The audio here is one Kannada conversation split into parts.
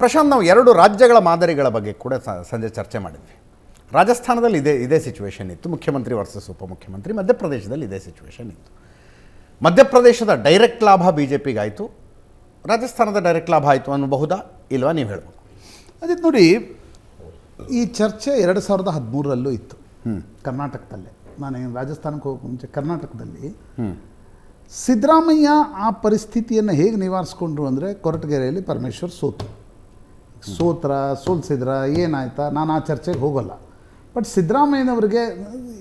ಪ್ರಶಾಂತ್ ನಾವು ಎರಡು ರಾಜ್ಯಗಳ ಮಾದರಿಗಳ ಬಗ್ಗೆ ಕೂಡ ಸಂಜೆ ಚರ್ಚೆ ಮಾಡಿದ್ವಿ. ರಾಜಸ್ಥಾನದಲ್ಲಿ ಇದೇ ಇದೇ ಸಿಚುವೇಶನ್ ಇತ್ತು. ಮುಖ್ಯಮಂತ್ರಿ ವರ್ಸಸ್ ಉಪಮುಖ್ಯಮಂತ್ರಿ ಮಧ್ಯಪ್ರದೇಶದಲ್ಲಿ ಇದೇ ಸಿಚುವೇಶನ್ ಇತ್ತು. ಮಧ್ಯಪ್ರದೇಶದ ಡೈರೆಕ್ಟ್ ಲಾಭ ಬಿ ಜೆ ಪಿಗಾಯಿತು ರಾಜಸ್ಥಾನದ ಡೈರೆಕ್ಟ್ ಲಾಭ ಆಯಿತು ಅನ್ನಬಹುದಾ? ಇಲ್ವಾ? ನೀವು ಹೇಳಬೇಕು. ಅದಕ್ಕೆ ನೋಡಿ ಈ ಚರ್ಚೆ ಎರಡು ಸಾವಿರದ ಹದಿಮೂರರಲ್ಲೂ ಇತ್ತು. ಕರ್ನಾಟಕದಲ್ಲೇ. ನಾನು ರಾಜಸ್ಥಾನಕ್ಕೆ ಹೋಗೋ ಮುಂಚೆ ಕರ್ನಾಟಕದಲ್ಲಿ ಸಿದ್ದರಾಮಯ್ಯ ಆ ಪರಿಸ್ಥಿತಿಯನ್ನು ಹೇಗೆ ನಿವಾರಿಸ್ಕೊಂಡ್ರು ಅಂದರೆ ಕೊರಟಗೆರೆಯಲ್ಲಿ ಪರಮೇಶ್ವರ್ ಸೋತು. ಸೋತ್ರ ಸೋಲ್ಸಿದ್ರ ಏನಾಯ್ತಾ? ನಾನು ಆ ಚರ್ಚೆಗೆ ಹೋಗಲ್ಲ. ಬಟ್ ಸಿದ್ದರಾಮಯ್ಯನವ್ರಿಗೆ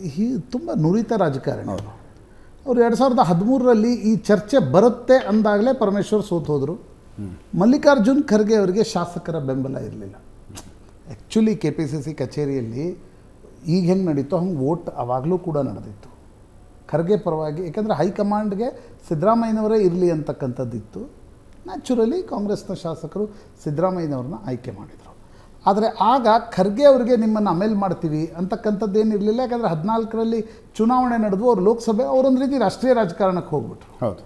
ಈ ತುಂಬ ನುರಿತ ರಾಜಕಾರಣಿ ಅವರು. ಅವ್ರು ಎರಡು ಸಾವಿರದ ಹದಿಮೂರರಲ್ಲಿ ಈ ಚರ್ಚೆ ಬರುತ್ತೆ ಅಂದಾಗಲೇ ಪರಮೇಶ್ವರ್ ಸೋತ್ ಹೋದರು. ಮಲ್ಲಿಕಾರ್ಜುನ್ ಖರ್ಗೆ ಅವರಿಗೆ ಶಾಸಕರ ಬೆಂಬಲ ಇರಲಿಲ್ಲ. Actually K P C C ಕಚೇರಿಯಲ್ಲಿ ಈಗ ಹೆಂಗೆ ನಡೀತೋ ಹಂಗೆ ವೋಟ್ ಆವಾಗಲೂ ಕೂಡ ನಡೆದಿತ್ತು. ಖರ್ಗೆ ಪರವಾಗಿ ಯಾಕೆಂದರೆ ಹೈಕಮಾಂಡ್ಗೆ ಸಿದ್ದರಾಮಯ್ಯನವರೇ ಇರಲಿ ಅಂತಕ್ಕಂಥದ್ದಿತ್ತು. ನ್ಯಾಚುರಲಿ ಕಾಂಗ್ರೆಸ್ನ ಶಾಸಕರು ಸಿದ್ದರಾಮಯ್ಯನವ್ರನ್ನ ಆಯ್ಕೆ ಮಾಡಿದರು. ಆದರೆ ಆಗ ಖರ್ಗೆ ಅವರಿಗೆ ನಿಮ್ಮನ್ನು ಅಮೇಲ್ ಮಾಡ್ತೀವಿ ಅಂತಕ್ಕಂಥದ್ದು ಏನಿರಲಿಲ್ಲ ಯಾಕಂದರೆ ಹದಿನಾಲ್ಕರಲ್ಲಿ ಚುನಾವಣೆ ನಡೆದು ಅವರು ಲೋಕಸಭೆ ಅವರೊಂದು ರೀತಿ ರಾಷ್ಟ್ರೀಯ ರಾಜಕಾರಣಕ್ಕೆ ಹೋಗ್ಬಿಟ್ರು. ಹೌದು.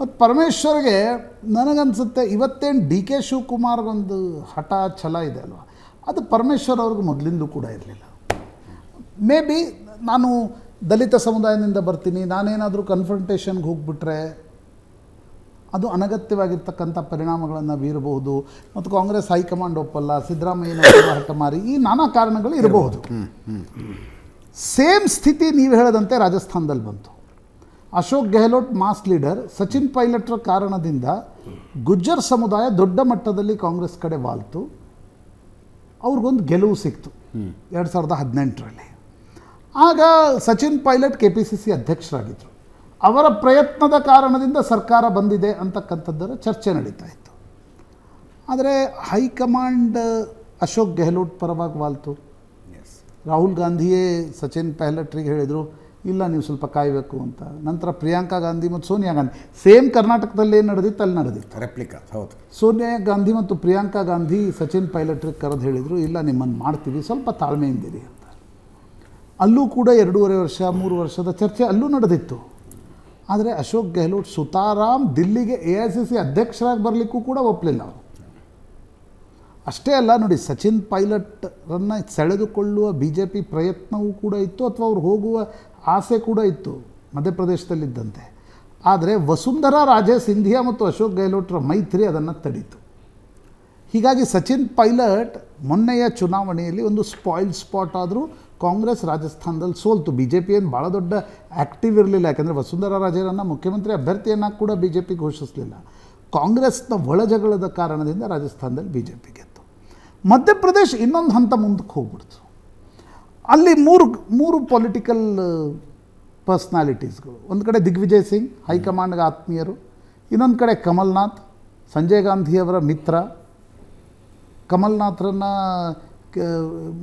ಮತ್ತು ಪರಮೇಶ್ವರ್ಗೆ ನನಗನ್ಸುತ್ತೆ ಇವತ್ತೇನು ಡಿ ಕೆ ಶಿವಕುಮಾರ್ಗೊಂದು ಹಠ ಛಲ ಇದೆ ಅಲ್ವಾ? ಅದು ಪರಮೇಶ್ವರ್ ಅವ್ರಿಗೆ ಮೊದಲಿಂದಲೂ ಕೂಡ ಇರಲಿಲ್ಲ. ಮೇ ಬಿ ನಾನು ದಲಿತ ಸಮುದಾಯದಿಂದ ಬರ್ತೀನಿ ನಾನೇನಾದರೂ ಕನ್ಫ್ರಂಟೇಷನ್ಗೆ ಹೋಗ್ಬಿಟ್ರೆ ಅದು ಅನಗತ್ಯವಾಗಿರ್ತಕ್ಕಂಥ ಪರಿಣಾಮಗಳನ್ನು ಬೀರಬಹುದು. ಮತ್ತು ಕಾಂಗ್ರೆಸ್ ಹೈಕಮಾಂಡ್ ಒಪ್ಪಲ್ಲ ಸಿದ್ದರಾಮಯ್ಯನ ಹಠಮಾರಿ ಈ ನಾನಾ ಕಾರಣಗಳು ಇರಬಹುದು. ಸೇಮ್ ಸ್ಥಿತಿ ನೀವು ಹೇಳದಂತೆ ರಾಜಸ್ಥಾನದಲ್ಲಿ ಬಂತು. ಅಶೋಕ್ ಗೆಹ್ಲೋಟ್ ಮಾಸ್ ಲೀಡರ್ ಸಚಿನ್ ಪೈಲಟ್ರ ಕಾರಣದಿಂದ ಗುಜ್ಜರ್ ಸಮುದಾಯ ದೊಡ್ಡ ಮಟ್ಟದಲ್ಲಿ ಕಾಂಗ್ರೆಸ್ ಕಡೆ ವಾಲ್ತು. ಅವ್ರಿಗೊಂದು ಗೆಲುವು ಸಿಕ್ತು. ಎರಡು ಸಾವಿರದ ಹದಿನೆಂಟರಲ್ಲಿ. ಆಗ Sachin Pilot K P C C ಅಧ್ಯಕ್ಷರಾಗಿದ್ದರು ಅವರ ಪ್ರಯತ್ನದ ಕಾರಣದಿಂದ ಸರ್ಕಾರ ಬಂದಿದೆ ಅಂತಕ್ಕಂಥದ್ದರ ಚರ್ಚೆ ನಡೀತಾ ಇತ್ತು. ಆದರೆ ಹೈಕಮಾಂಡ್ ಅಶೋಕ್ ಗೆಹ್ಲೋಟ್ ಪರವಾಗಿ ವಾಲ್ತು. ರಾಹುಲ್ ಗಾಂಧಿಯೇ ಸಚಿನ್ ಪೈಲಟ್ರಿಗೆ ಹೇಳಿದರು ಇಲ್ಲ ನೀವು ಸ್ವಲ್ಪ ಕಾಯಬೇಕು ಅಂತ. ನಂತರ ಪ್ರಿಯಾಂಕಾ ಗಾಂಧಿ ಮತ್ತು ಸೋನಿಯಾ ಗಾಂಧಿ ಸೇಮ್ ಕರ್ನಾಟಕದಲ್ಲಿ ಏನು ನಡೆದಿತ್ತು ಅಲ್ಲಿ ನಡೆದಿತ್ತು. ರೆಪ್ಲಿಕಾ ಹೌದು. ಸೋನಿಯಾ ಗಾಂಧಿ ಮತ್ತು ಪ್ರಿಯಾಂಕಾ ಗಾಂಧಿ ಸಚಿನ್ ಪೈಲಟ್ರಿಗೆ ಕರೆದು ಹೇಳಿದರು ಇಲ್ಲ ನಿಮ್ಮನ್ನು ಮಾಡ್ತೀವಿ ಸ್ವಲ್ಪ ತಾಳ್ಮೆಯಿಂದಿರಿ ಅಂತ. ಅಲ್ಲೂ ಕೂಡ ಎರಡೂವರೆ ವರ್ಷ ಮೂರು ವರ್ಷದ ಚರ್ಚೆ ಅಲ್ಲೂ ನಡೆದಿತ್ತು. ಆದರೆ ಅಶೋಕ್ ಗೆಹ್ಲೋಟ್ ಸುತಾರಾಮ್ ದಿಲ್ಲಿಗೆ ಎ ಐ ಸಿ ಸಿ ಅಧ್ಯಕ್ಷರಾಗಿ ಬರಲಿಕ್ಕೂ ಕೂಡ ಒಪ್ಪಲಿಲ್ಲ ಅವರು. ಅಷ್ಟೇ ಅಲ್ಲ, ನೋಡಿ, ಸಚಿನ್ ಪೈಲಟ್ರನ್ನು ಸೆಳೆದುಕೊಳ್ಳುವ ಬಿ ಜೆ ಪಿ ಪ್ರಯತ್ನವೂ ಕೂಡ ಇತ್ತು, ಅಥವಾ ಅವ್ರು ಹೋಗುವ ಆಸೆ ಕೂಡ ಇತ್ತು ಮಧ್ಯಪ್ರದೇಶದಲ್ಲಿದ್ದಂತೆ. ಆದರೆ ವಸುಂಧರಾ ರಾಜೇ ಸಿಂಧಿಯಾ ಮತ್ತು ಅಶೋಕ್ ಗೆಹ್ಲೋಟ್ರ ಮೈತ್ರಿ ಅದನ್ನು ತಡೀತು. ಹೀಗಾಗಿ ಸಚಿನ್ ಪೈಲಟ್ ಮೊನ್ನೆಯ ಚುನಾವಣೆಯಲ್ಲಿ ಒಂದು ಸ್ಪಾಯಿಲ್ ಸ್ಪಾಟ್ ಆದರೂ ಕಾಂಗ್ರೆಸ್ ರಾಜಸ್ಥಾನದಲ್ಲಿ ಸೋಲ್ತು. ಬಿ ಜೆ ಪಿ ಏನು ಭಾಳ ದೊಡ್ಡ ಆ್ಯಕ್ಟಿವ್ ಇರಲಿಲ್ಲ. ಯಾಕಂದರೆ ವಸುಂಧರಾ ರಾಜೇರನ್ನು ಮುಖ್ಯಮಂತ್ರಿ ಅಭ್ಯರ್ಥಿಯನ್ನು ಕೂಡ ಬಿ ಜೆ ಪಿ ಘೋಷಿಸಲಿಲ್ಲ. ಕಾಂಗ್ರೆಸ್ನ ಒಳಜಗಳದ ಕಾರಣದಿಂದ ರಾಜಸ್ಥಾನದಲ್ಲಿ ಬಿ ಜೆ ಪಿ ಗೆದ್ದು ಮಧ್ಯಪ್ರದೇಶ ಇನ್ನೊಂದು ಹಂತ ಮುಂದಕ್ಕೆ ಹೋಗ್ಬಿಡ್ತು. ಅಲ್ಲಿ ಮೂರು ಮೂರು ಪೊಲಿಟಿಕಲ್ ಪರ್ಸ್ನಾಲಿಟೀಸ್ಗಳು ಒಂದು ಕಡೆ ದಿಗ್ವಿಜಯ್ ಸಿಂಗ್, ಹೈಕಮಾಂಡ್ಗೆ ಆತ್ಮೀಯರು. ಇನ್ನೊಂದು ಕಡೆ ಕಮಲ್ನಾಥ್, ಸಂಜಯ್ ಗಾಂಧಿಯವರ ಮಿತ್ರ. ಕಮಲ್ನಾಥ್ರನ್ನ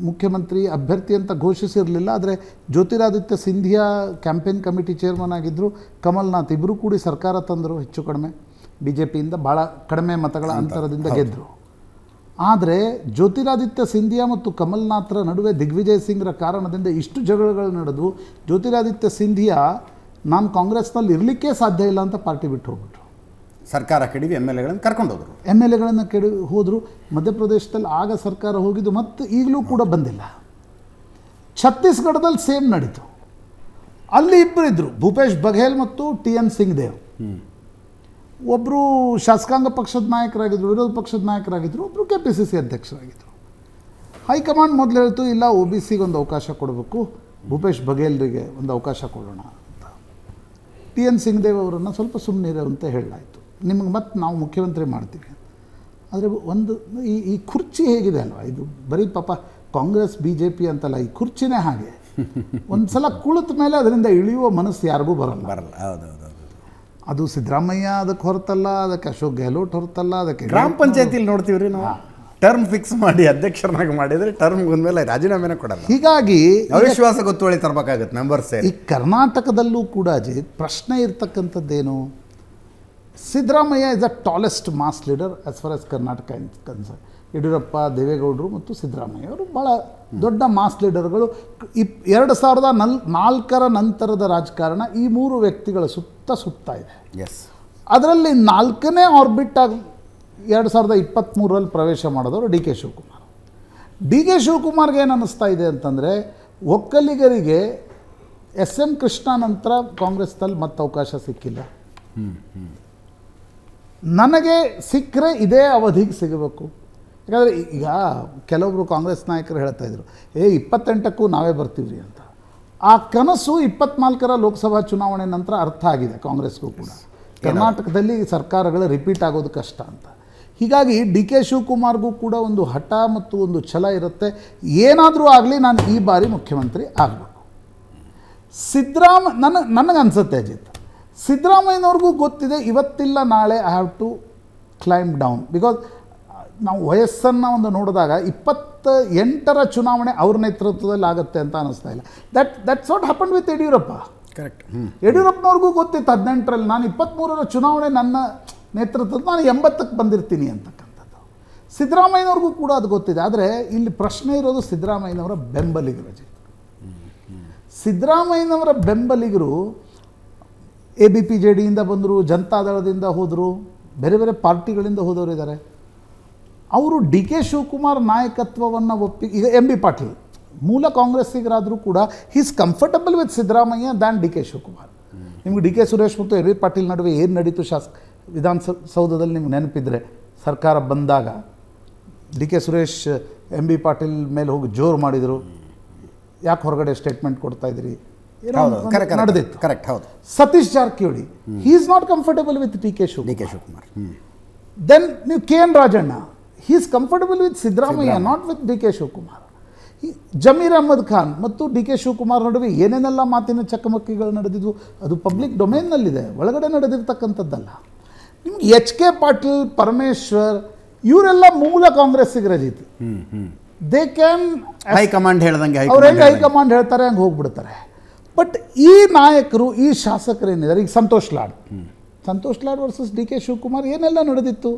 ಮುಖ್ಯಮಂತ್ರಿ ಅಭ್ಯರ್ಥಿ ಅಂತ ಘೋಷಿಸಿರಲಿಲ್ಲ ಆದರೆ Jyotiraditya Scindia campaign committee chairman ಆಗಿದ್ದರು ಕಮಲ್ನಾಥ್ ಇಬ್ಬರು ಕೂಡಿ ಸರ್ಕಾರ ತಂದರು ಹೆಚ್ಚು ಕಡಿಮೆ. ಬಿ ಜೆ ಪಿಯಿಂದ ಭಾಳ ಕಡಿಮೆ ಮತಗಳ ಅಂತರದಿಂದ ಗೆದ್ದರು ಆದರೆ ಜ್ಯೋತಿರಾದಿತ್ಯ ಸಿಂಧಿಯಾ ಮತ್ತು ಕಮಲ್ನಾಥ್ರ ನಡುವೆ ದಿಗ್ವಿಜಯ್ ಸಿಂಗ್ರ ಕಾರಣದಿಂದ ಇಷ್ಟು ಜಗಳಗಳು ನಡೆದು ಜ್ಯೋತಿರಾದಿತ್ಯ ಸಿಂಧಿಯಾ ನಾನು ಕಾಂಗ್ರೆಸ್ನಲ್ಲಿ ಇರಲಿಕ್ಕೆ ಸಾಧ್ಯ ಇಲ್ಲ ಅಂತ ಪಾರ್ಟಿ ಬಿಟ್ಟು ಹೋಗ್ಬಿಟ್ರು. ಸರ್ಕಾರ ಕೆಡವಿ ಎಂ ಎಲ್ ಎಗಳನ್ನು ಕರ್ಕೊಂಡು ಹೋದರು ಎಂ ಎಲ್ ಎಗಳನ್ನು ಕೆಡಿ ಹೋದರು. ಮಧ್ಯಪ್ರದೇಶದಲ್ಲಿ ಆಗ ಸರ್ಕಾರ ಹೋಗಿದ್ದು ಮತ್ತು ಈಗಲೂ ಕೂಡ ಬಂದಿಲ್ಲ. ಛತ್ತೀಸ್ಗಢದಲ್ಲಿ ಸೇಮ್ ನಡೀತು. ಅಲ್ಲಿ ಇಬ್ಬರು ಇದ್ದರು ಭೂಪೇಶ್ ಬಘೇಲ್ ಮತ್ತು ಟಿ ಎನ್ ಸಿಂಗ್ ದೇವ್ ಒಬ್ಬರು ಶಾಸಕಾಂಗ ಪಕ್ಷದ ನಾಯಕರಾಗಿದ್ದರು ವಿರೋಧ ಪಕ್ಷದ ನಾಯಕರಾಗಿದ್ದರು ಒಬ್ಬರು ಕೆ ಪಿ ಸಿ ಸಿ ಅಧ್ಯಕ್ಷರಾಗಿದ್ದರು ಹೈಕಮಾಂಡ್ ಮೊದಲು ಹೇಳ್ತು, ಇಲ್ಲ ಒ ಬಿ ಸಿಗೆ ಒಂದು ಅವಕಾಶ ಕೊಡಬೇಕು, ಭೂಪೇಶ್ ಬಘೇಲ್ರಿಗೆ ಒಂದು ಅವಕಾಶ ಕೊಡೋಣ ಅಂತ. ಟಿ ಎನ್ ಸಿಂಗ್ ದೇವ್ ಅವರನ್ನು ಸ್ವಲ್ಪ ಸುಮ್ಮನಿರು ಅಂತ ಹೇಳಲಾಯಿತು. ನಿಮಗೆ ಮತ್ತೆ ನಾವು ಮುಖ್ಯಮಂತ್ರಿ ಮಾಡ್ತೀವಿ. ಆದರೆ ಒಂದು ಈ ಈ ಕುರ್ಚಿ ಹೇಗಿದೆ ಅಲ್ವಾ? ಇದು ಬರೀ ಪಾಪ ಕಾಂಗ್ರೆಸ್ ಬಿ ಜೆ ಪಿ ಅಂತಲ್ಲ ಈ ಕುರ್ಚಿನೇ ಹಾಗೆ. ಒಂದು ಸಲ ಕುಳಿತ ಮೇಲೆ ಅದರಿಂದ ಇಳಿಯುವ ಮನಸ್ಸು ಯಾರಿಗೂ ಬರಲ್ಲ. ಬರಲ್ಲ. ಹೌದು ಹೌದು ಅದು ಸಿದ್ದರಾಮಯ್ಯ ಅದಕ್ಕೆ ಹೊರತಲ್ಲ ಅದಕ್ಕೆ ಅಶೋಕ್ ಗೆಹ್ಲೋಟ್ ಹೊರತಲ್ಲ ಅದಕ್ಕೆ ಗ್ರಾಮ ಪಂಚಾಯತಿಲಿ ನೋಡ್ತೀವಿ ರೀ ನಾವು ಟರ್ಮ್ ಫಿಕ್ಸ್ ಮಾಡಿ ಅಧ್ಯಕ್ಷರನ್ನಾಗಿ ಮಾಡಿದರೆ ಟರ್ಮ್ ಮೇಲೆ ರಾಜೀನಾಮೆನೇ ಕೊಡಲ್ಲ. ಹೀಗಾಗಿ ಅವಿಶ್ವಾಸ ಗೊತ್ತುವಳಿ ತರಬೇಕಾಗುತ್ತೆ ಮೆಂಬರ್ಸ್ ಈ ಕರ್ನಾಟಕದಲ್ಲೂ ಕೂಡ ಅಜಿತ್ ಪ್ರಶ್ನೆ ಇರ್ತಕ್ಕಂಥದ್ದೇನು? Siddaramaiah is a tallest mass leader as far as Karnataka concern Yediyurappa ದೇವೇಗೌಡರು ಮತ್ತು ಸಿದ್ದರಾಮಯ್ಯ ಅವರು ಭಾಳ ದೊಡ್ಡ ಮಾಸ್ ಲೀಡರ್ಗಳು ಇಪ್ ಎರಡು ಸಾವಿರದ ನಲ್ ನಾಲ್ಕರ ನಂತರದ ರಾಜಕಾರಣ ಈ ಮೂರು ವ್ಯಕ್ತಿಗಳ ಸುತ್ತ ಸುತ್ತ ಇದೆ. ಎಸ್ ಅದರಲ್ಲಿ ನಾಲ್ಕನೇ ಆರ್ಬಿಟ್ ಆಗಿ ಎರಡು ಸಾವಿರದ ಇಪ್ಪತ್ತ್ಮೂರರಲ್ಲಿ ಪ್ರವೇಶ ಮಾಡಿದವರು D K Shivakumar. D K ಶಿವಕುಮಾರ್ಗೆ ಏನು ಅನ್ನಿಸ್ತಾ ಇದೆ ಅಂತಂದರೆ ಒಕ್ಕಲಿಗರಿಗೆ ಎಸ್ ಎಂ ಕೃಷ್ಣ ನಂತರ ಕಾಂಗ್ರೆಸ್ನಲ್ಲಿ ಮತ್ತೆ ಅವಕಾಶ ಸಿಕ್ಕಿಲ್ಲ ನನಗೆ ಸಿಕ್ಕರೆ ಇದೇ ಅವಧಿಗೆ ಸಿಗಬೇಕು. ಯಾಕಂದರೆ ಈಗ ಕೆಲವೊಬ್ಬರು ಕಾಂಗ್ರೆಸ್ ನಾಯಕರು ಹೇಳ್ತಾ ಇದ್ರು ಏ ಇಪ್ಪತ್ತೆಂಟಕ್ಕೂ ನಾವೇ ಬರ್ತೀವ್ರಿ ಅಂತ. ಆ ಕನಸು ಇಪ್ಪತ್ನಾಲ್ಕರ ಲೋಕಸಭಾ ಚುನಾವಣೆ ನಂತರ ಅರ್ಥ ಆಗಿದೆ ಕಾಂಗ್ರೆಸ್ಗೂ ಕೂಡ. ಕರ್ನಾಟಕದಲ್ಲಿ ಸರ್ಕಾರಗಳು ರಿಪೀಟ್ ಆಗೋದು ಕಷ್ಟ ಅಂತ. ಹೀಗಾಗಿ ಡಿ ಕೆ ಶಿವಕುಮಾರ್ಗೂ ಕೂಡ ಒಂದು ಹಠ ಮತ್ತು ಒಂದು ಛಲ ಇರುತ್ತೆ. ಏನಾದರೂ ಆಗಲಿ ನಾನು ಈ ಬಾರಿ ಮುಖ್ಯಮಂತ್ರಿ ಆಗಬೇಕು. ಸಿದ್ದರಾಮ ನನ್ನ ನನಗನ್ಸುತ್ತೆ ಅಜಿತ್. ಸಿದ್ದರಾಮಯ್ಯನವ್ರಿಗೂ ಗೊತ್ತಿದೆ ಇವತ್ತಿಲ್ಲ ನಾಳೆ I have to climb down because ನಾವು ವಯಸ್ಸನ್ನು ಒಂದು ನೋಡಿದಾಗ ಇಪ್ಪತ್ತ ಎಂಟರ ಚುನಾವಣೆ ಅವ್ರ ನೇತೃತ್ವದಲ್ಲಿ ಆಗುತ್ತೆ ಅಂತ ಅನ್ನಿಸ್ತಾ ಇಲ್ಲ. That that's what happen with Yediyurappa. Correct ಯಡಿಯೂರಪ್ಪನವ್ರಿಗೂ ಗೊತ್ತಿತ್ತು ಹದಿನೆಂಟರಲ್ಲಿ ನಾನು ಇಪ್ಪತ್ತ್ಮೂರರ ಚುನಾವಣೆ ನನ್ನ ನೇತೃತ್ವದ ನಾನು ಎಂಬತ್ತಕ್ಕೆ ಬಂದಿರ್ತೀನಿ ಅಂತಕ್ಕಂಥದ್ದು. ಸಿದ್ದರಾಮಯ್ಯನವ್ರಿಗೂ ಕೂಡ ಅದು ಗೊತ್ತಿದೆ ಆದರೆ ಇಲ್ಲಿ ಪ್ರಶ್ನೆ ಇರೋದು ಸಿದ್ದರಾಮಯ್ಯನವರ ಬೆಂಬಲಿಗರ ಜೊತೆ. ಸಿದ್ದರಾಮಯ್ಯನವರ ಬೆಂಬಲಿಗರು ಎ ಬಿ ಪಿ ಜೆ ಡಿಯಿಂದ ಬಂದರು ಜನತಾದಳದಿಂದ ಹೋದರು, ಬೇರೆ ಬೇರೆ ಪಾರ್ಟಿಗಳಿಂದ ಹೋದವರಿದ್ದಾರೆ ಅವರು ಡಿ ಕೆ ಶಿವಕುಮಾರ್ ನಾಯಕತ್ವವನ್ನು ಒಪ್ಪಿ, ಈಗ ಎಂ ಬಿ ಪಾಟೀಲ್, ಮೂಲ ಕಾಂಗ್ರೆಸ್ಸಿಗರಾದರೂ ಕೂಡ he's comfortable with Siddaramaiah than D K Shivakumar. ನಿಮ್ಗೆ ಡಿ ಕೆ ಸುರೇಶ್ ಮತ್ತು ಎಂ ಬಿ ಪಾಟೀಲ್ ನಡುವೆ ಏನು ನಡೀತು ಶಾಸಕ ವಿಧಾನಸೌಧದಲ್ಲಿ ನಿಮ್ಗೆ ನೆನಪಿದ್ರೆ, ಸರ್ಕಾರ ಬಂದಾಗ D K Suresh, M B Patil ಮೇಲೆ ಹೋಗಿ ಜೋರು ಮಾಡಿದರು. ಯಾಕೆ ಹೊರಗಡೆ ಸ್ಟೇಟ್ಮೆಂಟ್ ಕೊಡ್ತಾ ನಡೆದಿತ್ತು. ಕರೆಕ್ಟ್ ಹೌದು. Satish Jarkiholi he is not comfortable with T K Shiva D K Shivakumar then ನೀವು K N Rajanna he is comfortable with Siddaramaiah not with D K Shivakumar Zameer Ahmed Khan ಮತ್ತು ಡಿ ಕೆ ಶಿವಕುಮಾರ್ ನಡುವೆ ಏನೇನೆಲ್ಲ ಮಾತಿನ ಚಕಮಕಿಗಳು ನಡೆದಿದ್ವು ಅದು ಪಬ್ಲಿಕ್ ಡೊಮೇನ್ನಲ್ಲಿದೆ ಒಳಗಡೆ ನಡೆದಿರ್ತಕ್ಕಂಥದ್ದಲ್ಲ. ನಿಮ್ಗೆ ಎಚ್ ಕೆ ಪಾಟೀಲ್ ಪರಮೇಶ್ವರ್ ಇವರೆಲ್ಲ ಮೂಲ ಕಾಂಗ್ರೆಸ್ಸಿಗೆ ರಜಿತ್. ದೇ ಕ್ಯಾನ್ ಹೈಕಮಾಂಡ್ ಹೇಳ್ದಂಗೆ ಅವ್ರು ಹೆಂಗೆ ಹೈಕಮಾಂಡ್ ಹೇಳ್ತಾರೆ ಹಂಗೆ ಹೋಗ್ಬಿಡ್ತಾರೆ. ಬಟ್ ಈ ನಾಯಕರು, ಈ ಶಾಸಕರು ಏನಿದ್ದಾರೆ ಈಗ Santosh Lad. Santosh Lad versus D K Shivakumar ಏನೆಲ್ಲ ನಡೆದಿತ್ತು?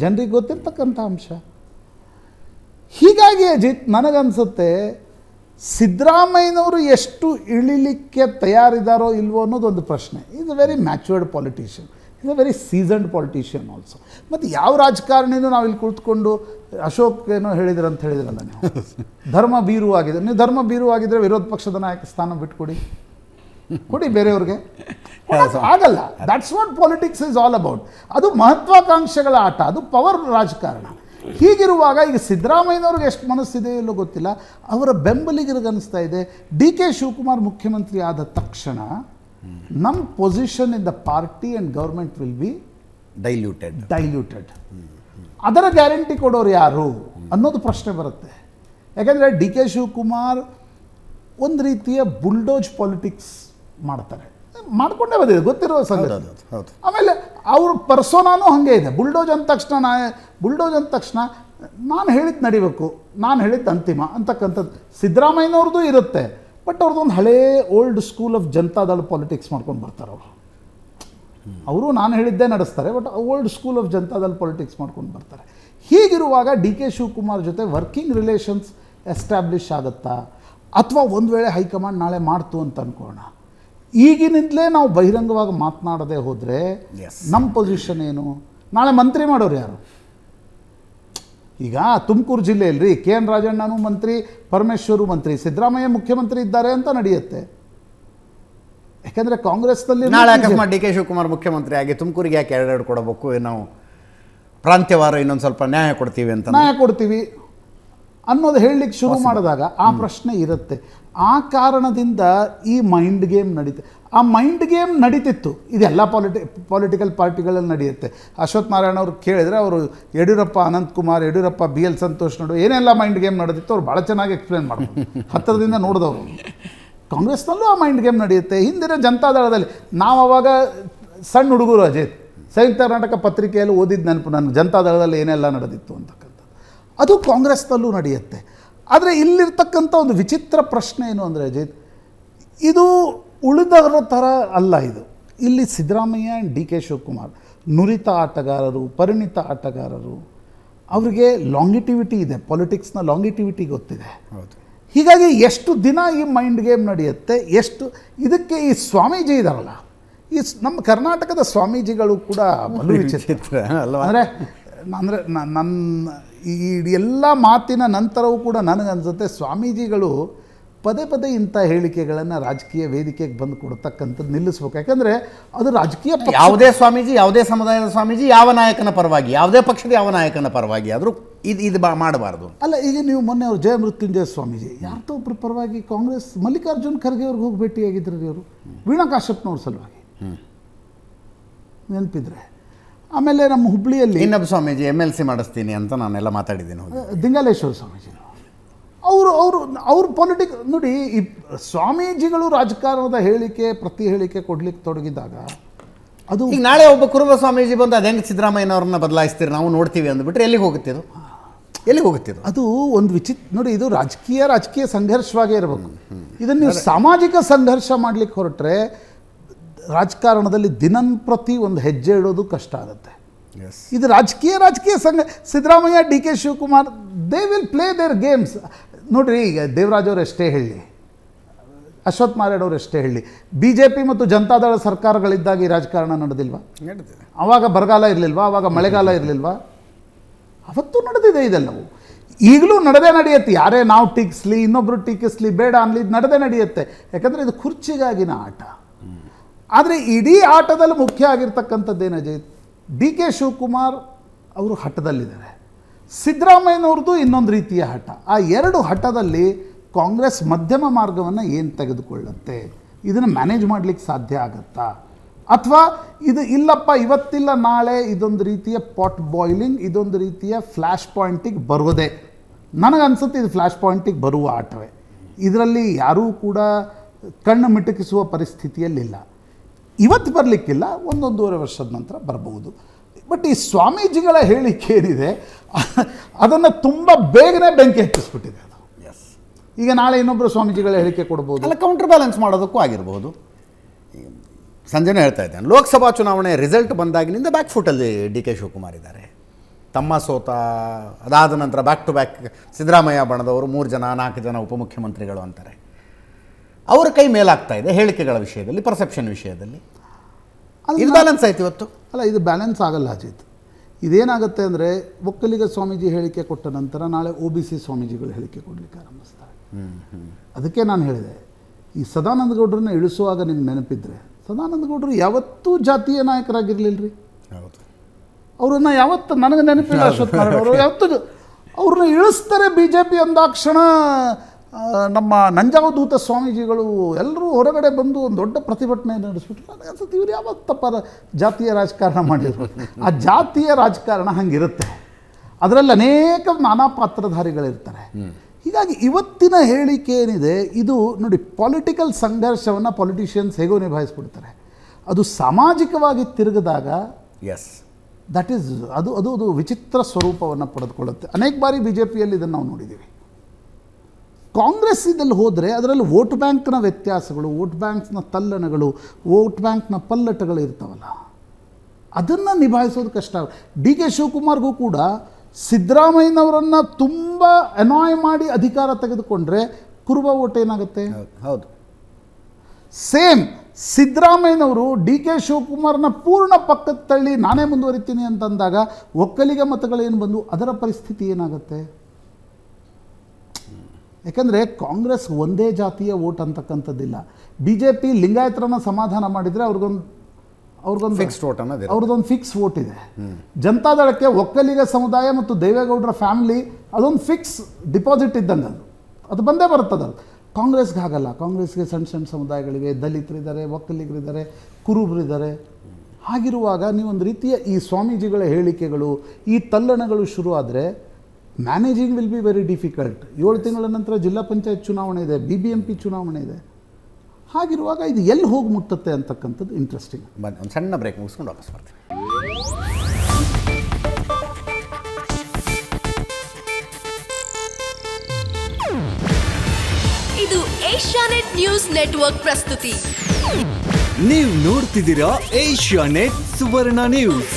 ಜನರಿಗೆ ಗೊತ್ತಿರ್ತಕ್ಕಂಥ ಅಂಶ. ಹೀಗಾಗಿ ಅಜಿತ್, ನನಗನ್ಸುತ್ತೆ, ಸಿದ್ದರಾಮಯ್ಯನವರು ಎಷ್ಟು ಇಳಿಲಿಕ್ಕೆ ತಯಾರಿದ್ದಾರೋ ಇಲ್ವೋ ಅನ್ನೋದೊಂದು ಪ್ರಶ್ನೆ. Is a very matured politician is a very seasoned politician also ಮತ್ತು ಯಾವ ರಾಜಕಾರಣಿನೂ ನಾವು ಇಲ್ಲಿ ಕುಳಿತುಕೊಂಡು ಅಶೋಕ್ ಏನೋ ಹೇಳಿದ್ರು ಅಂತ ಹೇಳಿದ್ರಲ್ಲ ನೀವು. ಧರ್ಮ ಬೀರು ಆಗಿದೆ. ನೀವು ಧರ್ಮ ಬೀರು ಆಗಿದ್ರೆ ವಿರೋಧ ಪಕ್ಷದ ನಾಯಕ ಸ್ಥಾನ ಬಿಟ್ಕೊಡಿ. ಕೊಡಿ ಬೇರೆಯವ್ರಿಗೆ. ಆಗಲ್ಲ. That's what politics is all about ಅದು ಮಹತ್ವಾಕಾಂಕ್ಷೆಗಳ ಆಟ. ಅದು ಪವರ್ ರಾಜಕಾರಣ. ಹೀಗಿರುವಾಗ ಈಗ ಸಿದ್ದರಾಮಯ್ಯನವ್ರಿಗೆ ಎಷ್ಟು ಮನಸ್ಸಿದೆ ಇಲ್ಲೋ ಗೊತ್ತಿಲ್ಲ. ಅವರ ಬೆಂಬಲಿಗರಿಗೆ ಅನಿಸ್ತಾ ಇದೆ. ಡಿ ಕೆ ಶಿವಕುಮಾರ್ ಮುಖ್ಯಮಂತ್ರಿ ಆದ ತಕ್ಷಣ ನಮ್ಮ position in the party and government will be diluted diluted ಅದರ ಗ್ಯಾರಂಟಿ ಕೊಡೋರು ಯಾರು ಅನ್ನೋದು ಪ್ರಶ್ನೆ ಬರುತ್ತೆ. ಯಾಕಂದರೆ ಡಿ ಕೆ ಶಿವಕುಮಾರ್ ಒಂದು ರೀತಿಯ ಬುಲ್ಡೋಜ್ ಪಾಲಿಟಿಕ್ಸ್ ಮಾಡ್ತಾರೆ. ಮಾಡ್ಕೊಂಡೇ ಬಂದಿದೆ ಗೊತ್ತಿರೋ ಸಂಗತಿ. ಆಮೇಲೆ ಅವ್ರ ಪರ್ಸೋನಾನು ಹಾಗೆ ಇದೆ. ಬುಲ್ಡೋಜ್ ಅಂದ ತಕ್ಷಣ ನಾ ಬುಲ್ಡೋಜ್ ಅಂದ ತಕ್ಷಣ ನಾನು ಹೇಳಿದ್ದು ನಡಿಬೇಕು ನಾನು ಹೇಳಿದ್ದು ಅಂತಿಮ ಅಂತಕ್ಕಂಥದ್ದು. ಸಿದ್ದರಾಮಯ್ಯನವ್ರದ್ದು ಇರುತ್ತೆ ಬಟ್ ಅವ್ರದ್ದೊಂದು ಹಳೇ old school of Janata Dal politics ಮಾಡ್ಕೊಂಡು ಬರ್ತಾರೆ ಅವರು ಅವರು ನಾನು ಹೇಳಿದ್ದೇ ನಡೆಸ್ತಾರೆ ಬಟ್ ಓಲ್ಡ್ ಸ್ಕೂಲ್ ಆಫ್ ಜನತಾದಲ್ಲಿ ಪೊಲಿಟಿಕ್ಸ್ ಮಾಡ್ಕೊಂಡು ಬರ್ತಾರೆ. ಹೀಗಿರುವಾಗ ಡಿ ಕೆ ಶಿವಕುಮಾರ್ ಜೊತೆ ವರ್ಕಿಂಗ್ ರಿಲೇಷನ್ಸ್ ಎಸ್ಟಾಬ್ಲಿಷ್ ಆಗುತ್ತಾ? ಅಥವಾ ಒಂದು ವೇಳೆ ಹೈಕಮಾಂಡ್ ನಾಳೆ ಮಾಡ್ತು ಅಂತ ಅನ್ಕೋಣ ಈಗಿನಿಂದಲೇ ನಾವು ಬಹಿರಂಗವಾಗಿ ಮಾತನಾಡದೆ ಹೋದರೆ. ನಮ್ಮ ಪೊಸಿಷನ್ ಏನು? ನಾಳೆ ಮಂತ್ರಿ ಮಾಡೋರು ಯಾರು? ಈಗ ತುಮಕೂರು ಜಿಲ್ಲೆಯಲ್ಲಿ ಕೆ ಎನ್ ರಾಜಣ್ಣನೂ ಮಂತ್ರಿ ಪರಮೇಶ್ವರು ಮಂತ್ರಿ ಸಿದ್ದರಾಮಯ್ಯ ಮುಖ್ಯಮಂತ್ರಿ ಇದ್ದಾರೆ ಅಂತ ನಡೆಯುತ್ತೆ. ಯಾಕಂದರೆ ಕಾಂಗ್ರೆಸ್ನಲ್ಲಿ ನಾಳೆ ಅಕಸ್ಮಾತ್ ಡಿ ಕೆ ಶಿವಕುಮಾರ್ ಮುಖ್ಯಮಂತ್ರಿ ಆಗಿ ತುಮಕೂರಿಗೆ ಯಾಕೆ ಎರಡೆರಡು ಕೊಡಬೇಕು? ನಾವು ಪ್ರಾಂತ್ಯವಾರ ಇನ್ನೊಂದು ಸ್ವಲ್ಪ ನ್ಯಾಯ ಕೊಡ್ತೀವಿ ಅಂತ ನ್ಯಾಯ ಕೊಡ್ತೀವಿ ಅನ್ನೋದು ಹೇಳಲಿಕ್ಕೆ ಶುರು ಮಾಡಿದಾಗ ಆ ಪ್ರಶ್ನೆ ಇರುತ್ತೆ. ಆ ಕಾರಣದಿಂದ ಈ ಮೈಂಡ್ ಗೇಮ್ ನಡೀತೆ. ಆ ಮೈಂಡ್ ಗೇಮ್ ನಡೀತಿತ್ತು. ಇದೆಲ್ಲ ಪಾಲಿಟಿ ಪೊಲಿಟಿಕಲ್ ಪಾರ್ಟಿಗಳಲ್ಲಿ ನಡೆಯುತ್ತೆ. ಅಶ್ವಥ್ ನಾರಾಯಣ ಅವರು ಕೇಳಿದರೆ ಅವರು ಯಡಿಯೂರಪ್ಪ ಅನಂತಕುಮಾರ್ ಯಡಿಯೂರಪ್ಪ ಬಿ ಎಲ್ ಸಂತೋಷ್ ನಡು ಏನೆಲ್ಲ ಮೈಂಡ್ ಗೇಮ್ ನಡೆದಿತ್ತು ಅವ್ರು ಭಾಳ ಚೆನ್ನಾಗಿ ಎಕ್ಸ್ಪ್ಲೇನ್ ಮಾಡಿದ್ರು ಹತ್ತಿರದಿಂದ ನೋಡಿದವರು ಕಾಂಗ್ರೆಸ್ನಲ್ಲೂ ಆ ಮೈಂಡ್ ಗೇಮ್ ನಡೆಯುತ್ತೆ. ಹಿಂದಿನ ಜನತಾದಳದಲ್ಲಿ ನಾವು ಅವಾಗ ಸಣ್ಣ ಹುಡುಗರು ಅಜಿತ್, ಸಂಯುಕ್ತ ಕರ್ನಾಟಕ ಪತ್ರಿಕೆಯಲ್ಲಿ ಓದಿದ ನೆನಪು ನನಗೆ. ಜನತಾದಳದಲ್ಲಿ ಏನೆಲ್ಲ ನಡೆದಿತ್ತು ಅಂತಕ್ಕಂಥದ್ದು. ಅದು ಕಾಂಗ್ರೆಸ್ನಲ್ಲೂ ನಡೆಯುತ್ತೆ. ಆದರೆ ಇಲ್ಲಿರ್ತಕ್ಕಂಥ ಒಂದು ವಿಚಿತ್ರ ಪ್ರಶ್ನೆ ಏನು ಅಂದರೆ ಅಜಿತ್, ಇದು ಉಳಿದವರ ಥರ ಅಲ್ಲ ಇದು. ಇಲ್ಲಿ Siddaramaiah and D K Shivakumar, ನುರಿತ ಆಟಗಾರರು, ಪರಿಣಿತ ಆಟಗಾರರು, ಅವರಿಗೆ ಲಾಂಗಿಟಿವಿಟಿ ಇದೆ. ಪಾಲಿಟಿಕ್ಸ್ನ ಲಾಂಗಿಟಿವಿಟಿ ಗೊತ್ತಿದೆ. ಹೌದು. ಹೀಗಾಗಿ ಎಷ್ಟು ದಿನ ಈ ಮೈಂಡ್ ಗೇಮ್ ನಡೆಯುತ್ತೆ ಎಷ್ಟು ಇದಕ್ಕೆ ಈ ಸ್ವಾಮೀಜಿ ಇದಾರಲ್ಲ ಈ ನಮ್ಮ ಕರ್ನಾಟಕದ ಸ್ವಾಮೀಜಿಗಳು ಕೂಡ ಬಲು ವಿಚಿತ್ರ. ಅಲ್ವಾ? ಅಂದರೆ ಅಂದರೆ ನನ್ನ ಈ ಎಲ್ಲ ಮಾತಿನ ನಂತರವೂ ಕೂಡ ನನಗನ್ಸುತ್ತೆ ಸ್ವಾಮೀಜಿಗಳು ಪದೇ ಪದೇ ಇಂಥ ಹೇಳಿಕೆಗಳನ್ನು ರಾಜಕೀಯ ವೇದಿಕೆಗೆ ಬಂದು ಕೊಡ್ತಕ್ಕಂಥದ್ದು ನಿಲ್ಲಿಸ್ಬೇಕು. ಯಾಕಂದರೆ ಅದು ರಾಜಕೀಯ ಯಾವುದೇ ಸ್ವಾಮೀಜಿ ಯಾವುದೇ ಸಮುದಾಯದ ಸ್ವಾಮೀಜಿ ಯಾವ ನಾಯಕನ ಪರವಾಗಿ ಯಾವುದೇ ಪಕ್ಷದ ಯಾವ ನಾಯಕನ ಪರವಾಗಿ ಆದರೂ ಇದು ಇದು ಬಾ ಮಾಡಬಾರ್ದು. ಅಲ್ಲ ಈಗ ನೀವು ಮೊನ್ನೆ ಅವರು ಜಯ ಮೃತ್ಯುಂಜಯ ಸ್ವಾಮೀಜಿ ಯಾರ್ದೋ ಒಬ್ಬರ ಪರವಾಗಿ ಕಾಂಗ್ರೆಸ್ ಮಲ್ಲಿಕಾರ್ಜುನ್ ಖರ್ಗೆ ಅವ್ರಿಗೆ ಹೋಗಿ ಭೇಟಿಯಾಗಿದ್ದರು ಇವರು ಅವರು. ವೀಣಾ ಕಾಶ್ಯಪ್ನವ್ರ ಸಲುವಾಗಿ. ನೆನಪಿದ್ರೆ. ಆಮೇಲೆ ನಮ್ಮ ಹುಬ್ಳಿಯಲ್ಲಿ ಇನ್ನೊಬ್ಬ ಸ್ವಾಮೀಜಿ ಎಂ ಎಲ್ ಸಿ ಮಾಡಿಸ್ತೀನಿ ಅಂತ ನಾನೆಲ್ಲ ಮಾತಾಡಿದ್ದೀನಿ. ದಿಂಗಾಲೇಶ್ವರ ಸ್ವಾಮೀಜಿ. ಅವರು ಅವರು ಅವ್ರ ಪೊಲಿಟಿಕ್ ನೋಡಿ ಈ ಸ್ವಾಮೀಜಿಗಳು ರಾಜಕಾರಣದ ಹೇಳಿಕೆ ಪ್ರತಿ ಹೇಳಿಕೆ ಕೊಡ್ಲಿಕ್ಕೆ ತೊಡಗಿದಾಗ ಅದು ಈಗ ನಾಳೆ ಒಬ್ಬ ಕುರುಬ ಸ್ವಾಮೀಜಿ ಬಂದು ಅದು ಹೆಂಗೆ ಸಿದ್ದರಾಮಯ್ಯನವ್ರನ್ನ ಬದಲಾಯಿಸ್ತೀರಿ? ನಾವು ನೋಡ್ತೀವಿ ಅಂದ್ಬಿಟ್ರೆ ಎಲ್ಲಿಗೆ ಹೋಗುತ್ತಿದ್ದು ಎಲ್ಲಿಗೆ ಹೋಗುತ್ತಿದ್ದು ಅದು ಒಂದು ವಿಚಿತ್ರ ನೋಡಿ ಇದು ರಾಜಕೀಯ ರಾಜಕೀಯ ಸಂಘರ್ಷವಾಗೇ ಇರಬೇಕು. ಇದನ್ನು ನೀವು ಸಾಮಾಜಿಕ ಸಂಘರ್ಷ ಮಾಡ್ಲಿಕ್ಕೆ ಹೊರಟ್ರೆ ರಾಜಕಾರಣದಲ್ಲಿ ದಿನಂಪ್ರತಿ ಒಂದು ಹೆಜ್ಜೆ ಇಡೋದು ಕಷ್ಟ ಆಗುತ್ತೆ. ಇದು ರಾಜಕೀಯ ರಾಜಕೀಯ ಸಂಘ Siddaramaiah D K Shivakumar they will play their games ನೋಡ್ರಿ ಈಗ ದೇವರಾಜ್ ಅವ್ರು ಎಷ್ಟೇ ಹೇಳಿ ಅಶ್ವಥ್ ಮಾರೇಡ್ ಅವ್ರು ಎಷ್ಟೇ ಹೇಳಿ ಬಿ ಜೆ ಪಿ ಮತ್ತು ಜನತಾದಳ ಸರ್ಕಾರಗಳಿದ್ದಾಗ ಈ ರಾಜಕಾರಣ ನಡೆದಿಲ್ವಾ? ನಡೀತಿದೆ ಆವಾಗ ಬರಗಾಲ ಇರಲಿಲ್ವಾ? ಆವಾಗ ಮಳೆಗಾಲ ಇರಲಿಲ್ವಾ? ಅವತ್ತು ನಡೆದಿದೆ ಇದೆಲ್ಲವು. ಈಗಲೂ ನಡೆದೇ ನಡೆಯುತ್ತೆ. ಯಾರೇ ನಾವು ಟೀಕಿಸ್ಲಿ ಇನ್ನೊಬ್ಬರು ಟೀಕಿಸ್ಲಿ ಬೇಡ ಅನ್ಲಿ ಇದು ನಡೆದೇ ನಡೆಯುತ್ತೆ. ಯಾಕಂದರೆ ಇದು ಕುರ್ಚಿಗಾಗಿನ ಆಟ. ಆದರೆ ಇಡೀ ಆಟದಲ್ಲಿ ಮುಖ್ಯ ಆಗಿರ್ತಕ್ಕಂಥದ್ದು ಏನು ಅಜಯ್? ಡಿ ಕೆ ಶಿವಕುಮಾರ್ ಅವರು ಹಠದಲ್ಲಿದ್ದಾರೆ. ಸಿದ್ದರಾಮಯ್ಯನವ್ರದ್ದು ಇನ್ನೊಂದು ರೀತಿಯ ಹಠ. ಆ ಎರಡು ಹಠದಲ್ಲಿ ಕಾಂಗ್ರೆಸ್ ಮಧ್ಯಮ ಮಾರ್ಗವನ್ನು ಏನು ತೆಗೆದುಕೊಳ್ಳುತ್ತೆ? ಇದನ್ನು ಮ್ಯಾನೇಜ್ ಮಾಡಲಿಕ್ಕೆ ಸಾಧ್ಯ ಆಗತ್ತಾ? ಅಥವಾ ಇದು ಇಲ್ಲಪ್ಪ, ಇವತ್ತಿಲ್ಲ, ನಾಳೆ ಇದೊಂದು ರೀತಿಯ ಪಾಟ್ ಬಾಯ್ಲಿಂಗ್, ಇದೊಂದು ರೀತಿಯ ಫ್ಲ್ಯಾಶ್ ಪಾಯಿಂಟಿಗೆ ಬರುವುದೇ? ನನಗನ್ಸುತ್ತೆ ಇದು ಫ್ಲ್ಯಾಶ್ ಪಾಯಿಂಟಿಗೆ ಬರುವ ಆಟವೇ. ಇದರಲ್ಲಿ ಯಾರೂ ಕೂಡ ಕಣ್ಣು ಮಿಟುಕಿಸುವ ಪರಿಸ್ಥಿತಿಯಲ್ಲಿಲ್ಲ. ಇವತ್ತು ಬರಲಿಕ್ಕಿಲ್ಲ, ಒಂದೊಂದೂವರೆ ವರ್ಷದ ನಂತರ ಬರಬಹುದು. ಬಟ್ ಈ ಸ್ವಾಮೀಜಿಗಳ ಹೇಳಿಕೆ ಏನಿದೆ ಅದನ್ನು ತುಂಬ ಬೇಗನೆ ಬೆಂಕಿ ಹಚ್ಚಿಸ್ಬಿಟ್ಟಿದೆ ಅದು. ಎಸ್ ಈಗ ನಾಳೆ ಇನ್ನೊಬ್ಬರು ಸ್ವಾಮೀಜಿಗಳ ಹೇಳಿಕೆ ಕೊಡ್ಬೋದು. ಅಲ್ಲ ಕೌಂಟರ್ ಬ್ಯಾಲೆನ್ಸ್ ಮಾಡೋದಕ್ಕೂ ಆಗಿರ್ಬೋದು. ಸಂಜೆನೇ ಹೇಳ್ತಾ ಇದ್ದೇನೆ ಲೋಕಸಭಾ ಚುನಾವಣೆ ರಿಸಲ್ಟ್ ಬಂದಾಗಿನಿಂದ ಬ್ಯಾಕ್ ಫುಟಲ್ಲಿ ಡಿ ಕೆ ಶಿವಕುಮಾರ್ ಇದ್ದಾರೆ. ತಮ್ಮ ಸೋತ ಅದಾದ ನಂತರ ಬ್ಯಾಕ್ ಟು ಬ್ಯಾಕ್ ಸಿದ್ದರಾಮಯ್ಯ ಬಣದವರು ಮೂರು ಜನ ನಾಲ್ಕು ಜನ ಉಪಮುಖ್ಯಮಂತ್ರಿಗಳು ಅಂತಾರೆ. ಅವರ ಕೈ ಮೇಲಾಗ್ತಾ ಇದೆ ಹೇಳಿಕೆಗಳ ವಿಷಯದಲ್ಲಿ ಪರ್ಸೆಪ್ಷನ್ ವಿಷಯದಲ್ಲಿ. ಇದು ಬ್ಯಾಲೆನ್ಸ್ ಆಯ್ತು ಇವತ್ತು. ಅಲ್ಲ ಇದು ಬ್ಯಾಲೆನ್ಸ್ ಆಗಲ್ಲ ಅಜಿತ್. ಇದೇನಾಗುತ್ತೆ ಅಂದರೆ ಒಕ್ಕಲಿಗ ಸ್ವಾಮೀಜಿ ಹೇಳಿಕೆ ಕೊಟ್ಟ ನಂತರ ನಾಳೆ ಒ ಬಿ ಸಿ ಸ್ವಾಮೀಜಿಗಳು ಹೇಳಿಕೆ ಕೊಡಲಿಕ್ಕೆ ಆರಂಭಿಸ್ತಾರೆ. ಅದಕ್ಕೆ ನಾನು ಹೇಳಿದೆ ಈ ಸದಾನಂದ ಗೌಡ್ರನ್ನ ಇಳಿಸುವಾಗ ನಿಮ್ಗೆ ನೆನಪಿದ್ರೆ ಸದಾನಂದ ಗೌಡರು ಯಾವತ್ತೂ ಜಾತಿಯ ನಾಯಕರಾಗಿರಲಿಲ್ಲ ರೀ ಅವರನ್ನು ಯಾವತ್ತು ನನಗೆ ನೆನಪಿಲ್ಲ ಅಶ್ವತ್ಥ ಅವರು ಯಾವತ್ತೂ ಅವ್ರನ್ನ ಇಳಿಸ್ತಾರೆ ಬಿ ಜೆ ಪಿ ಅಂದಾಕ್ಷಣ ನಮ್ಮ ನಂಜಾವಧೂತ ಸ್ವಾಮೀಜಿಗಳು ಎಲ್ಲರೂ ಹೊರಗಡೆ ಬಂದು ಒಂದು ದೊಡ್ಡ ಪ್ರತಿಭಟನೆ ನಡೆಸ್ಬಿಟ್ಟು ನನಗೆ ಅನ್ಸುತ್ತೆ ಇವ್ರು ಯಾವತ್ತಪ್ಪ ತಪ್ಪಾದ ಜಾತೀಯ ರಾಜಕಾರಣ ಮಾಡಿದ್ರು. ಆ ಜಾತಿಯ ರಾಜಕಾರಣ ಹಂಗಿರುತ್ತೆ. ಅದರಲ್ಲಿ ಅನೇಕ ನಾನಾ ಪಾತ್ರಧಾರಿಗಳಿರ್ತಾರೆ. ಹೀಗಾಗಿ ಇವತ್ತಿನ ಹೇಳಿಕೆ ಏನಿದೆ ಇದು ನೋಡಿ ಪೊಲಿಟಿಕಲ್ ಸಂಘರ್ಷವನ್ನು ಪೊಲಿಟಿಷಿಯನ್ಸ್ ಹೇಗೋ ನಿಭಾಯಿಸ್ಬಿಡ್ತಾರೆ. ಅದು ಸಾಮಾಜಿಕವಾಗಿ ತಿರುಗಿದಾಗ ಎಸ್ ದಟ್ ಈಸ್ ಅದು ಅದು ಅದು ವಿಚಿತ್ರ ಸ್ವರೂಪವನ್ನು ಪಡೆದುಕೊಳ್ಳುತ್ತೆ. ಅನೇಕ ಬಾರಿ ಬಿ ಜೆ ಪಿಯಲ್ಲಿ ಇದನ್ನು ನಾವು ನೋಡಿದ್ದೀವಿ ಕಾಂಗ್ರೆಸ್ ಇದಲ್ಲಿ ಹೋದರೆ ಅದರಲ್ಲಿ ವೋಟ್ ಬ್ಯಾಂಕ್ನ ವ್ಯತ್ಯಾಸಗಳು ವೋಟ್ ಬ್ಯಾಂಕ್ನ ತಲ್ಲಣಗಳು ವೋಟ್ ಬ್ಯಾಂಕ್ನ ಪಲ್ಲಟಗಳು ಇರ್ತಾವಲ್ಲ. ಅದನ್ನು ನಿಭಾಯಿಸೋದು ಕಷ್ಟ. ಡಿ ಕೆ ಶಿವಕುಮಾರ್ಗೂ ಕೂಡ ಸಿದ್ದರಾಮಯ್ಯನವರನ್ನು ತುಂಬ ಅನಾಯ್ ಮಾಡಿ ಅಧಿಕಾರ ತೆಗೆದುಕೊಂಡ್ರೆ ಕುರುಬ ಓಟ್ ಏನಾಗುತ್ತೆ? ಹೌದು ಹೌದು. ಸೇಮ್ ಸಿದ್ದರಾಮಯ್ಯನವರು ಡಿ ಕೆ ಶಿವಕುಮಾರ್ನ ಪೂರ್ಣ ಪಕ್ಕದ ತಳ್ಳಿ ನಾನೇ ಮುಂದುವರಿತೀನಿ ಅಂತಂದಾಗ ಒಕ್ಕಲಿಗ ಮತಗಳೇನು ಬಂದು ಅದರ ಪರಿಸ್ಥಿತಿ ಏನಾಗುತ್ತೆ? ಯಾಕಂದರೆ ಕಾಂಗ್ರೆಸ್ ಒಂದೇ ಜಾತಿಯ ಓಟ್ ಅಂತಕ್ಕಂಥದ್ದಿಲ್ಲ. ಬಿ ಜೆ ಪಿ ಲಿಂಗಾಯತರನ್ನ ಸಮಾಧಾನ ಮಾಡಿದರೆ ಅವ್ರಿಗೊಂದು ಅವ್ರಿಗೊಂದು ಫಿಕ್ಸ್ ಓಟ್ ಅನ್ನೋದು ಅವ್ರದ್ದೊಂದು ಫಿಕ್ಸ್ ವೋಟ್ ಇದೆ. ಜನತಾದಳಕ್ಕೆ ಒಕ್ಕಲಿಗ ಸಮುದಾಯ ಮತ್ತು ದೇವೇಗೌಡರ ಫ್ಯಾಮಿಲಿ ಅದೊಂದು ಫಿಕ್ಸ್ ಡಿಪಾಸಿಟ್ ಇದ್ದಂಗೆ ಅದು. ಅದು ಬಂದೇ ಬರುತ್ತದೆ ಅದು. ಕಾಂಗ್ರೆಸ್ಗೆ ಹಾಗಲ್ಲ. ಕಾಂಗ್ರೆಸ್ಗೆ ಸಣ್ಣ ಸಣ್ಣ ಸಮುದಾಯಗಳಿವೆ. ದಲಿತರಿದ್ದಾರೆ ಒಕ್ಕಲಿಗರಿದ್ದಾರೆ ಕುರುಬರಿದ್ದಾರೆ. ಹಾಗಿರುವಾಗ ನೀವೊಂದು ರೀತಿಯ ಈ ಸ್ವಾಮೀಜಿಗಳ ಹೇಳಿಕೆಗಳು ಈ ತಲ್ಲಣಗಳು ಶುರು ಆದರೆ managing will be very difficult ಏಳು ತಿಂಗಳ ನಂತರ ಜಿಲ್ಲಾ ಪಂಚಾಯತ್ ಚುನಾವಣೆ ಇದೆ ಬಿ ಬಿ ಎಂ ಪಿ ಚುನಾವಣೆ ಇದೆ. ಹಾಗಿರುವಾಗ ಇದು ಎಲ್ಲಿ ಹೋಗಿ ಮುಟ್ಟುತ್ತೆ ಅಂತಕ್ಕಂಥದ್ದು ಇಂಟ್ರೆಸ್ಟಿಂಗ್ ಬನ್ನಿ ಒಂದು ಸಣ್ಣ ಬ್ರೇಕ್ ಮುಗಿಸ್ಕೊಂಡು ವಾಪಸ್ ಬರ್ತೀವಿ ಇದು ಏಷ್ಯಾನೆಟ್ ನ್ಯೂಸ್ ನೆಟ್ವರ್ಕ್ ಪ್ರಸ್ತುತಿ. ನೀವು ನೋಡ್ತಿದ್ದೀರಾ ಏಷ್ಯಾನೆಟ್ ಸುವರ್ಣ ನ್ಯೂಸ್.